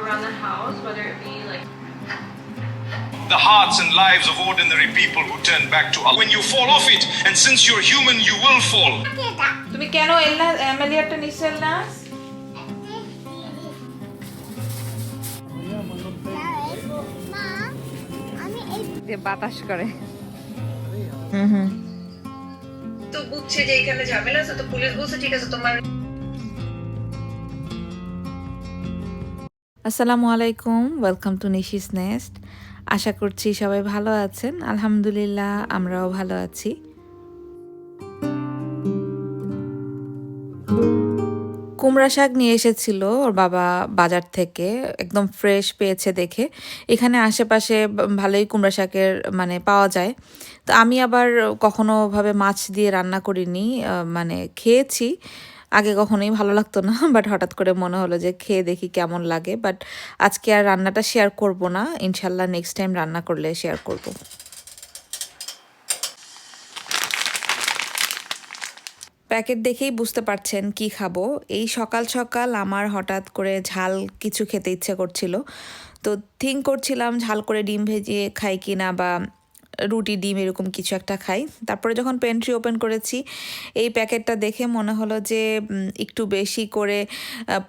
around the house, whether it be like the hearts and lives of ordinary people who turn back to Allah. When you fall off it, and since you're human, you will fall. তুমি কেন এলনা অ্যামেলিয়ারটা নিছো এলনাস মা আমি এই যে বাতাস করে হুম হুম তো বুঝছে যে এখানে ঝামেলা আছে তো পুলিশ বলছে ঠিক আছে তোমার আসসালামু আলাইকুম ওয়েলকাম টু নিশিস নেস্ট আশা করছি সবাই ভালো আছেন। আলহামদুলিল্লাহ, আমরাও ভালো আছি। কুমড়া শাক নিয়ে এসেছিল ওর বাবা বাজার থেকে, একদম ফ্রেশ পেয়েছে দেখে। এখানে আশেপাশে ভালোই কুমড়া শাকের মানে পাওয়া যায়। তো আমি আবার কখনো ভাবে মাছ দিয়ে রান্না করিনি মানে খেয়েছি। আগে কখনোই ভালো লাগতো না বাট হঠাৎ করে মনে হলো যে খেয়ে দেখি কেমন লাগে। বাট আজকে আর রান্নাটা শেয়ার করব না, ইনশাল্লাহ নেক্সট টাইম রান্না করলে শেয়ার করব। প্যাকেট দেখেই বুঝতে পারছেন কি খাব। এই সকাল সকাল আমার হঠাৎ করে ঝাল কিছু খেতে ইচ্ছে করছিল। তো থিঙ্ক করছিলাম ঝাল করে ডিম ভেজিয়ে খাই কিনা বা রুটি ডিম এরকম কিছু একটা খাই তারপরে যখন পেন্ট্রি ওপেন করেছি এই প্যাকেটটা দেখে মনে হলো যে একটু বেশি করে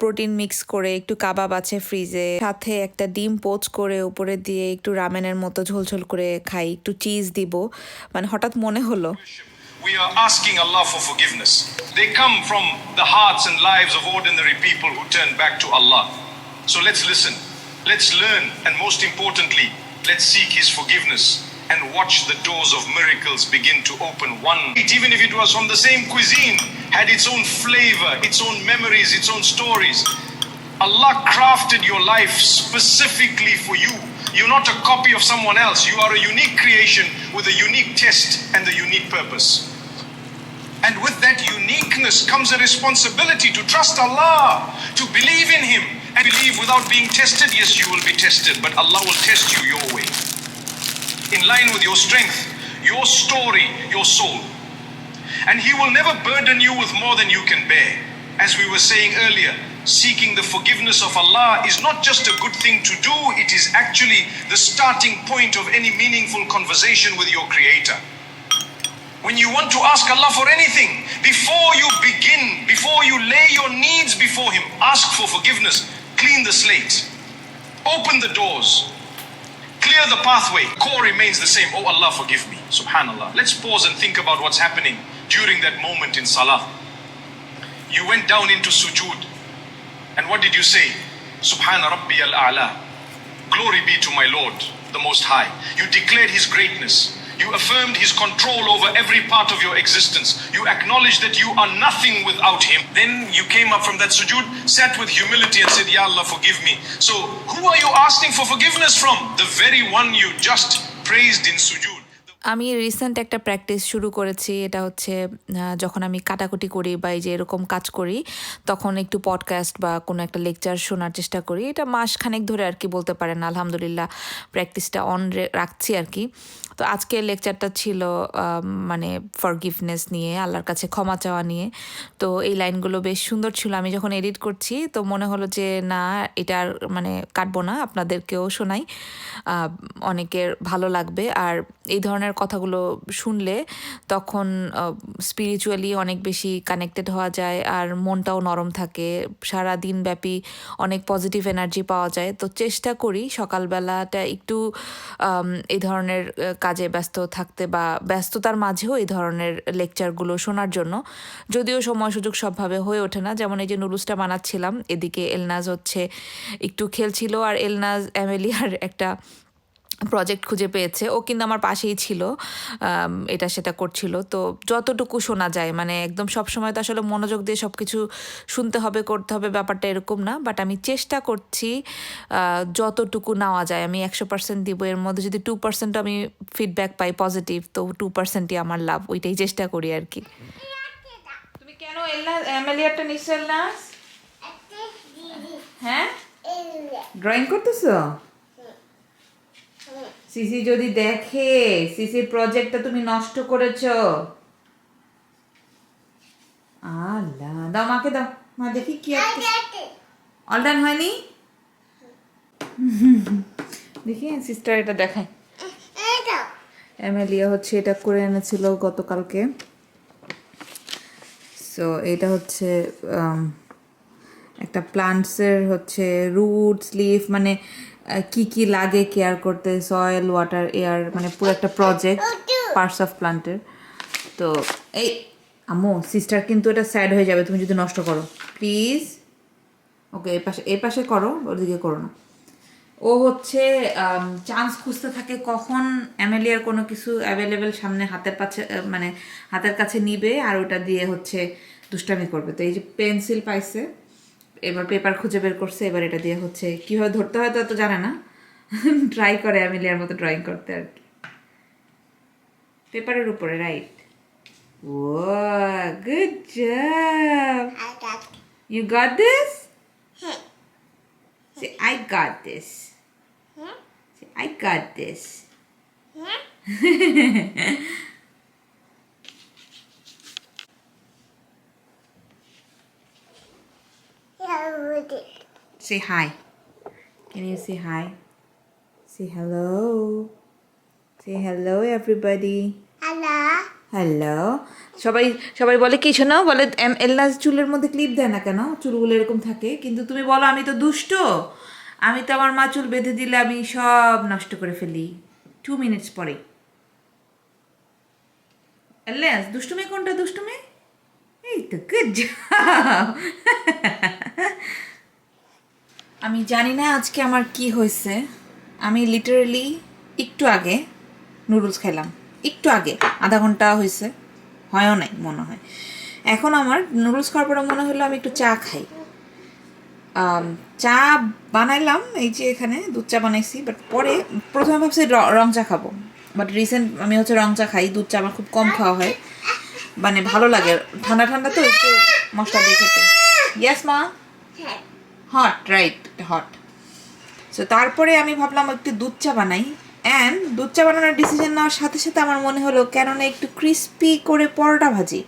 প্রোটিন মিক্স করে একটু কাবাব আছে ফ্রিজে সাথে একটা ডিম পোচ করে উপরে দিয়ে একটু রামেনের মতো ঝোলঝোল করে খাই একটু চিজ দিব মানে হঠাৎ মনে হলো We are asking Allah for forgiveness. They come from the hearts and lives of ordinary people who turn back to Allah. So let's listen, let's learn, and most importantly, let's seek His forgiveness and watch the doors of miracles begin to open one. Even if it was from the same cuisine, had its own flavor, its own memories, its own stories. Allah crafted your life specifically for you. You're not a copy of someone else. You are a unique creation with a unique test and a unique purpose. And with that uniqueness comes a responsibility to trust Allah, to believe in Him, and believe without being tested. Yes, you will be tested, but Allah will test you your way. In line with your strength, your story, your soul. And He will never burden you with more than you can bear. As we were saying earlier, seeking the forgiveness of Allah is not just a good thing to do, it is actually the starting point of any meaningful conversation with your Creator. When you want to ask Allah for anything, before you begin, before you lay your needs before Him, ask for forgiveness, clean the slate, open the doors, clear the pathway. Core remains the same. Oh Allah, forgive me. Subhanallah. Let's pause and think about what's happening during that moment in Salah. You went down into sujood. And what did you say? Subhana Rabbi al A'la. Glory be to my Lord, the Most High. You declared His greatness. You affirmed His control over every part of your existence. You acknowledged that you are nothing without Him. Then you came up from that sujood, sat with humility, and said, Ya Allah, forgive me. So, who are you asking for forgiveness from? The very one you just praised in sujood. আমি recent একটা practice শুরু করেছি, এটা হচ্ছে যখন আমি কাটাকুটি করি বা এই যে এরকম কাজ করি, তখন একটু পডকাস্ট বা কোনো একটা লেকচার শোনার চেষ্টা করি। এটা মাস খানেক ধরে আর কি বলতে পারেন, আলহামদুলিল্লাহ প্র্যাকটিসটা অন রাখছি আর কি। তো আজকে লেকচারটা ছিল মানে ফরগিভনেস নিয়ে, আল্লাহর কাছে ক্ষমা চাওয়া নিয়ে। তো এই লাইনগুলো বেশ সুন্দর ছিল। আমি যখন এডিট করছি, তো মনে হলো যে, না, এটা আর মানে কাটবো না, আপনাদেরকেও শোনাই। অনেকের ভালো লাগবে। আর এই ধরনের কথাগুলো শুনলে তখন স্পিরিচুয়ালি অনেক বেশি কানেক্টেড হওয়া যায় আর মনটাও নরম থাকে। সারা দিন ব্যাপী অনেক পজিটিভ এনার্জি পাওয়া যায়। তো চেষ্টা করি সকালবেলাটা একটু এই ধরনের কাজে ব্যস্ত থাকতে বা ব্যস্ততার মাঝেও এই ধরনের লেকচারগুলো শোনার জন্য। যদিও সময় সুযোগ সবভাবে হয়ে ওঠে না। যেমন এই যে নুডলসটা বানাচ্ছিলাম, এদিকে এলনাজ হচ্ছে একটু খেলছিল আর এলনাজ, অ্যামেলিয়ার একটা প্রজেক্ট খুঁজে পেয়েছে। ও কিন্তু আমার পাশেই ছিল এটা সেটা করছিল। তো যতটুকু শোনা যায় মানে একদম সব সময় তো আসলে মনোযোগ দিয়ে সব কিছু শুনতে হবে করতে হবে ব্যাপারটা এরকম না। বাট আমি চেষ্টা করছি যতটুকু নেওয়া যায়। আমি একশো পার্সেন্ট দিব এর মধ্যে যদি টু পার্সেন্ট আমি ফিডব্যাক পাই পজিটিভ তো টু পার্সেন্টই আমার লাভ। ওইটাই চেষ্টা করি আর কি। তুমি কেন এলনা অ্যামেলিয়ারটা নিচ্ছ এলনাস হ্যাঁ? ড্রয়িং করতেছো? সিসি যদি দেখে সিসির প্রজেক্টটা তুমি নষ্ট করেছ। আল্লাহ দাও মাকে দাও। মা দেখি কি অল ডান হয়নি? দেখি সিস্টার এটা দেখায়। অ্যামেলিয়া হচ্ছে এটা করে এনেছিল গতকালকে। সো এটা হচ্ছে একটা প্লান্টসের হচ্ছে রুটস লিফ মানে কি কি লাগে কেয়ার করতে সয়েল ওয়াটার এয়ার মানে পুরো একটা প্রজেক্ট পার্টস অফ প্লান্টের তো এই, আম্মু সিস্টার কিন্তু এটা স্যাড হয়ে যাবে, তুমি যদি নষ্ট করো। প্লিজ ওকে এই পাশে এই পাশে করো, ওদিকে করো না। ও হচ্ছে চান্স খুঁজতে থাকে কখন অ্যামেলিয়ার কোনো কিছু অ্যাভেলেবেল সামনে হাতের কাছে মানে হাতের কাছে নিবে, আর ওটা দিয়ে হচ্ছে দুষ্টামি করবে। তো এই যে পেন্সিল পাইছে এবার পেপার খুঁজে বের করছে এবার এটা দিয়ে হচ্ছে কীভাবে ধরতে হয় তা তো জানে না। ট্রাই করে অ্যামেলিয়ার মতো ড্রয়িং করতে আর কি। পেপারের উপরে write O good job I got You got this? Say, I got this. Say hi. Can you say hi? Say hello. Say hello, everybody. Hello. Hello সবাই সবাই বলে কি শোনো বলে এম এল্লাস চুলের মধ্যে ক্লিপ দেয় না কেন চুলগুলো এরকম থাকে কিন্তু তুমি বলো আমি তো দুষ্ট আমি তো আমার মা চুল বেঁধে দিলে আমি সব নষ্ট করে ফেলি টু মিনিটস পরে এল্লাস দুষ্টুমি কোনটা দুষ্টুমি এই তো গুড আমি জানি না আজকে আমার কি হয়েছে। আমি লিটারালি একটু আগে নুডলস খেলাম। একটু আগে, আধা ঘণ্টা হয়েছে। হয়ও নাই, মনে হয়। এখন আমার নুডলস খাওয়ার পরে মনে হলো আমি একটু চা খাই। চা বানাইলাম, এই যে এখানে দুধ চা বানাইছি বাট পরে প্রথমে ভাবছি র- চা খাব। বাট রিসেন্ট আমি হচ্ছে রং চা খাই, দুধ চা আমার খুব কম খাওয়া হয়। মানে ভালো লাগে। ঠান্ডা ঠান্ডা তো একটু মশলা দিয়ে খেতে। ইয়াস মা? হট রাইট হট সো তারপরে আমি ভাবলাম একটু দুধ চা বানাই। অ্যান্ড দুধ চা বানানোর ডিসিশন নেওয়ার সাথে সাথে আমার মনে হলো কেননা একটু ক্রিস্পি করে পরোটা ভাজি।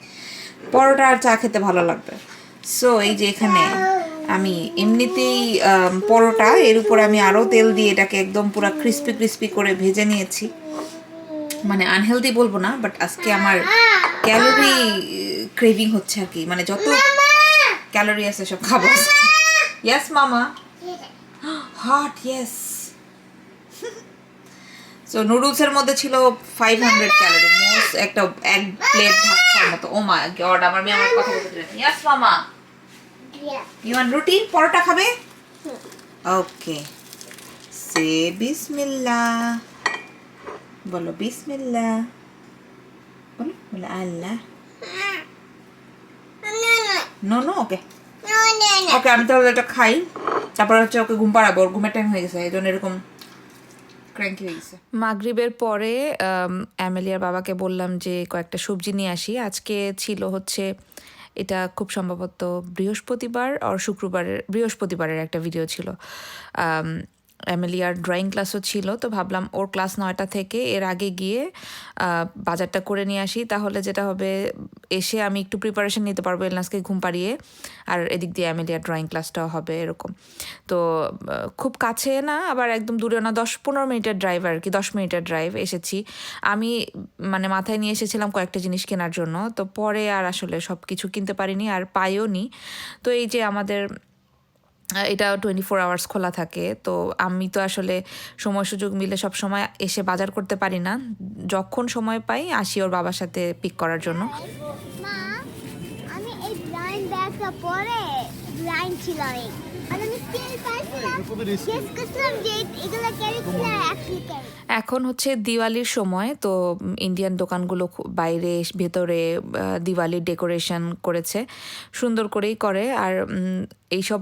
পরোটা আর চা খেতে ভালো লাগবে। সো এই যে এখানে আমি এমনিতেই পরোটা এর উপরে আমি আরও তেল দিয়ে এটাকে একদম পুরো ক্রিস্পি ক্রিস্পি করে ভেজে নিয়েছি। মানে আনহেলদি বলব না বাট আজকে আমার ক্যালোরি ক্রেভিং হচ্ছে আর কি। মানে যত ক্যালোরি আছে সব খাব। ইয়াস মামা হট ইয়েস সো নুডলসের মধ্যে ছিল ফাইভ হান্ড্রেড ক্যালোরি মোস্ট একটা এক প্লেট ভাত খাওয়ার মতো। ও মা গড আমার মেয়ে আমার কথা বলতে দিলেন ইয়াস মামা Yeah. ইউ ওয়ান রুটি? পরোটা খাবে? ওকে সে বিসমিল্লাহ বলো বিসমিল্লাহ বলো বলো Allah. No, no. No no okay. Okay আমি তাহলে এটা খাই। তারপর হচ্ছে ওকে ঘুম পাড়াবো। ওর ঘুমের টাইম হয়ে গেছে এই জন্য এরকম ক্র্যাঙ্কি হয়ে গেছে। মাগরিবের পরে অ্যামেলিয়ার বাবাকে বললাম যে কয়েকটা সবজি নিয়ে আসি। আজকে ছিল হচ্ছে এটা খুব সম্ভবত বৃহস্পতিবার আর শুক্রবারের বৃহস্পতিবারের একটা ভিডিও ছিল। অ্যামেলিয়ার ড্রয়িং ক্লাসও ছিল, তো ভাবলাম ওর ক্লাস নয়টা থেকে এর আগে গিয়ে বাজারটা করে নিয়ে আসি। তাহলে যেটা হবে, এসে আমি একটু প্রিপারেশন নিতে পারব এলনাসকে ঘুম পাড়িয়ে, আর এদিক দিয়ে অ্যামেলিয়ার ড্রয়িং ক্লাসটাও হবে এরকম। তো খুব কাছে না, আবার একদম দূরে না, দশ পনেরো মিনিটের ড্রাইভ আর কি, দশ মিনিটের ড্রাইভ এসেছি। আমি মানে মাথায় নিয়ে এসেছিলাম কয়েকটা জিনিস কেনার জন্য, তো পরে আর আসলে সব কিছু কিনতে পারিনি, আর পাইও নি তো এই যে আমাদের এটা টোয়েন্টি ফোর আওয়ার্স খোলা থাকে। তো আমি তো আসলে সময় সুযোগ মিলে সব সময় এসে বাজার করতে পারি না। যখন সময় পাই আসি ওর বাবার সাথে পিক করার জন্য। এখন হচ্ছে দিওয়ালির সময় তো ইন্ডিয়ান দোকানগুলো খু- বাইরে ভেতরে দিওয়ালির ডেকোরেশন করেছে। সুন্দর করেই করে। আর এইসব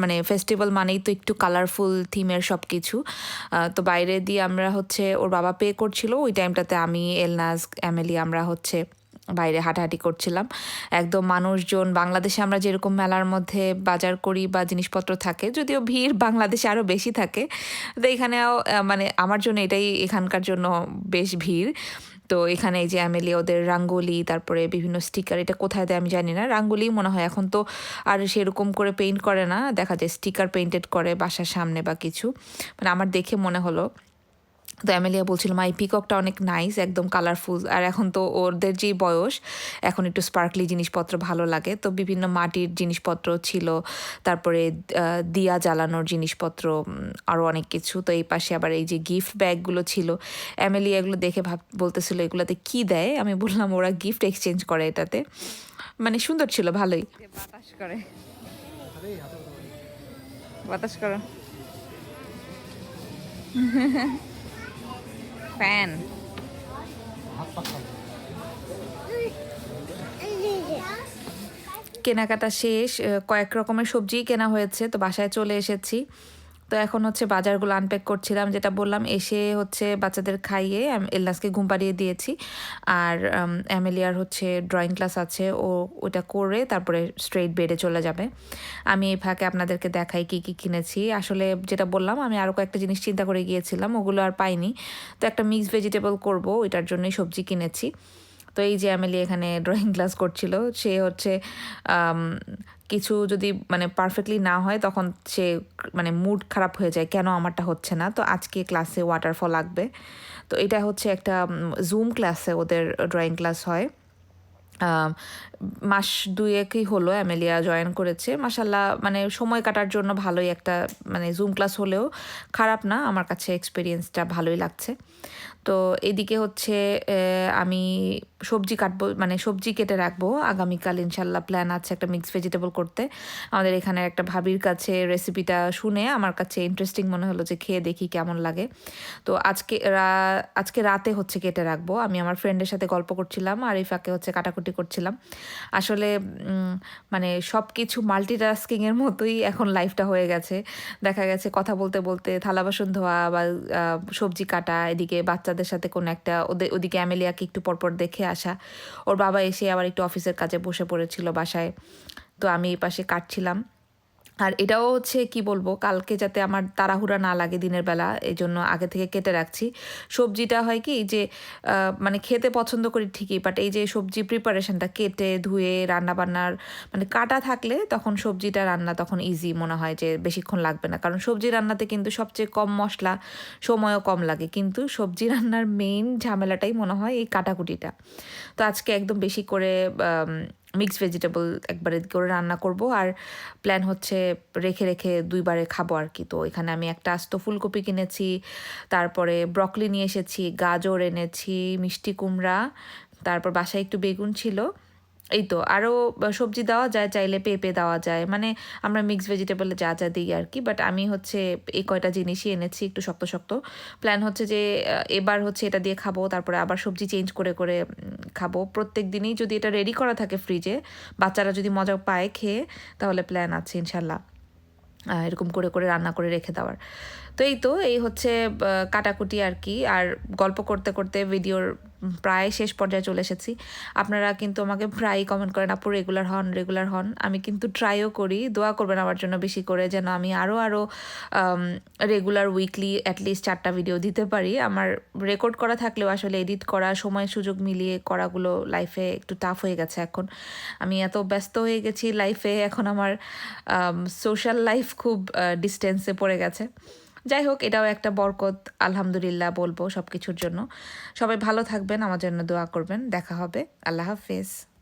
মানে ফেস্টিভ্যাল মানেই তো একটু কালারফুল থিমের সব কিছু তো বাইরে দিয়ে আমরা হচ্ছে, ওর বাবা পে করছিল, ওই টাইমটাতে আমি এলনাজ অ্যামেলি আমরা হচ্ছে বাইরে হাঁটাহাঁটি করছিলাম। একদম মানুষজন, বাংলাদেশে আমরা যেরকম মেলার মধ্যে বাজার করি বা জিনিসপত্র থাকে, যদিও ভিড় বাংলাদেশে আরও বেশি থাকে, তো এখানেও মানে আমার জন্য এটাই এখানকার জন্য বেশ ভিড়। তো এখানে এই যে অ্যামেলি ওদের রাঙ্গোলি, তারপরে বিভিন্ন স্টিকার এটা কোথায় দেয় আমি জানি না। রাঙ্গোলি মনে হয় এখন তো আর সেরকম করে পেইন্ট করে না। দেখা যায় স্টিকার পেইন্টেড করে বাসার সামনে বা কিছু। মানে আমার দেখে মনে হলো। তো অ্যামেলিয়া বলছিল মা এই পিককটা অনেক নাইস একদম কালারফুল আর এখন তো ওদের যে বয়স, এখন একটু স্পার্কলি জিনিসপত্র ভালো লাগে। তো বিভিন্ন মাটির জিনিসপত্র ছিল, তারপরে দিয়া জ্বালানোর জিনিসপত্র আরও অনেক কিছু। তো এই পাশে আবার এই যে গিফট ব্যাগগুলো ছিল, অ্যামেলিয়া এগুলো দেখে ভাব, বলতেছিল, এগুলোতে কি দেয়? আমি বললাম, ওরা গিফট এক্সচেঞ্জ করে এটাতে। মানে সুন্দর ছিল, ভালোই। বাতাস করে। বাতাস করো। ফ্যান। কেনাকাটা শেষ কয়েক রকমের সবজি কেনা হয়েছে তো বাসায় চলে এসেছি। তো এখন হচ্ছে বাজারগুলো আনপ্যাক করছিলাম, যেটা বললাম, এসে হচ্ছে বাচ্চাদের খাইয়ে এলনাসকে ঘুম পাড়িয়ে দিয়েছি। আর অ্যামেলিয়ার হচ্ছে ড্রয়িং ক্লাস আছে, ও ওটা করে তারপরে স্ট্রেট বেডে চলে যাবে। আমি এই ফাঁকে আপনাদেরকে দেখাই কি কি কিনেছি। আসলে যেটা বললাম, আমি আরও কয়েকটা জিনিস চিন্তা করে গিয়েছিলাম, ওগুলো আর পাইনি। তো একটা মিক্স ভেজিটেবল করব, ওইটার জন্যই সবজি কিনেছি। তো এই যে অ্যামেলি এখানে ড্রয়িং ক্লাস করছিল, সে হচ্ছে কিছু যদি মানে পারফেক্টলি না হয় তখন সে মানে মুড খারাপ হয়ে যায়, কেন আমারটা হচ্ছে না? তো আজকে ক্লাসে ওয়াটারফল লাগবে। তো এটা হচ্ছে একটা জুম ক্লাসে ওদের ড্রয়িং ক্লাস হয়। মাস দুয়েকই হলো অ্যামেলিয়া জয়েন করেছে। মাসাল্লাহ মানে সময় কাটার জন্য ভালোই একটা মানে জুম ক্লাস হলেও খারাপ না, আমার কাছে এক্সপিরিয়েন্সটা ভালোই লাগছে। তো এদিকে হচ্ছে আমি সবজি কাটবো মানে সবজি কেটে রাখব। আগামীকাল ইনশাল্লাহ প্ল্যান আছে একটা মিক্স ভেজিটেবল করতে। আমাদের এখানে একটা ভাবির কাছে রেসিপিটা শুনে আমার কাছে ইন্টারেস্টিং মনে হলো যে খেয়ে দেখি কেমন লাগে। তো আজকে আজকে রাতে হচ্ছে কেটে রাখব। আমি আমার ফ্রেন্ডের সাথে গল্প করছিলাম আর এই ফাঁকে হচ্ছে কাটাকুটি করছিলাম। আসলে মানে সব কিছু মাল্টিটাস্কিংয়ের মতোই এখন লাইফটা হয়ে গেছে। দেখা গেছে কথা বলতে বলতে থালা বাসন ধোয়া বা সবজি কাটা, এদিকে বাচ্চাদের সাথে কোনো একটা ওদের ওদিকে অ্যামেলিয়াকে একটু পরপর দেখে আসা। ওর বাবা এসে আবার একটু অফিসের কাজে বসে পড়েছিল বাসায়। তো আমি এই পাশে কাটছিলাম। আর এটাও হচ্ছে কি বলব, কালকে যাতে আমার তাড়াহুড়া না লাগে দিনের বেলা এই জন্য আগে থেকে কেটে রাখছি। সবজিটা হয় কি যে মানে খেতে পছন্দ করি ঠিকই বাট এই যে সবজি প্রিপারেশনটা কেটে ধুয়ে রান্না বান্নার মানে কাটা থাকলে তখন সবজিটা রান্না তখন ইজি মনে হয় যে বেশিক্ষণ লাগবে না। কারণ সবজি রান্নাতে কিন্তু সবচেয়ে কম মশলা, সময়ও কম লাগে। কিন্তু সবজি রান্নার মেইন ঝামেলাটাই মনে হয় এই কাটাকুটিটা। তো আজকে একদম বেশি করে মিক্সড ভেজিটেবল একবারে করে রান্না করব। আর প্ল্যান হচ্ছে রেখে রেখে দুইবারে খাব আর কি। তো এখানে আমি একটা আস্ত ফুলকপি কিনেছি, তারপরে ব্রকলি নিয়ে এসেছি, গাজর এনেছি, মিষ্টি কুমড়া, তারপর বাসায় একটু বেগুন ছিল। এই তো আরও সবজি দেওয়া যায়, চাইলে পেঁপে দেওয়া যায়। মানে আমরা মিক্স ভেজিটেবলে যা যা দিই আর কি বাট আমি হচ্ছে এই কয়টা জিনিসই এনেছি একটু শক্ত শক্ত। প্ল্যান হচ্ছে যে এবার হচ্ছে এটা দিয়ে খাব, তারপরে আবার সবজি চেঞ্জ করে করে খাব। প্রত্যেক দিনই যদি এটা রেডি করা থাকে ফ্রিজে বাচ্চারা যদি মজা পায়, খেয়ে, তাহলে প্ল্যান আছে ইনশাল্লাহ। এরকম করে করে রান্না করে রেখে দেওয়ার। তো এই তো, এই হচ্ছে কাটাকুটি আর কি আর গল্প করতে করতে ভিডিওর প্রায় শেষ পর্যায়ে চলে এসেছি। আপনারা কিন্তু আমাকে প্রায়ই কমেন্ট করেন, আপু রেগুলার হন রেগুলার হন। আমি কিন্তু ট্রাইও করি, দোয়া করবেন আমার জন্য বেশি করে যেন আমি আরও আরও রেগুলার উইকলি অ্যাটলিস্ট চারটা ভিডিও দিতে পারি। আমার রেকর্ড করা থাকলেও আসলে এডিট করা, সময় সুযোগ মিলিয়ে করাগুলো লাইফে একটু টাফ হয়ে গেছে এখন। আমি এত ব্যস্ত হয়ে গেছি লাইফে এখন আমার সোশ্যাল লাইফ খুব ডিস্টেন্সে পড়ে গেছে। যাই হোক এটাও একটা বরকত, আলহামদুলিল্লাহ বলব সব কিছুর জন্য। সবাই ভালো থাকবেন, আমার জন্য দোয়া করবেন। দেখা হবে। আল্লাহ হাফেজ।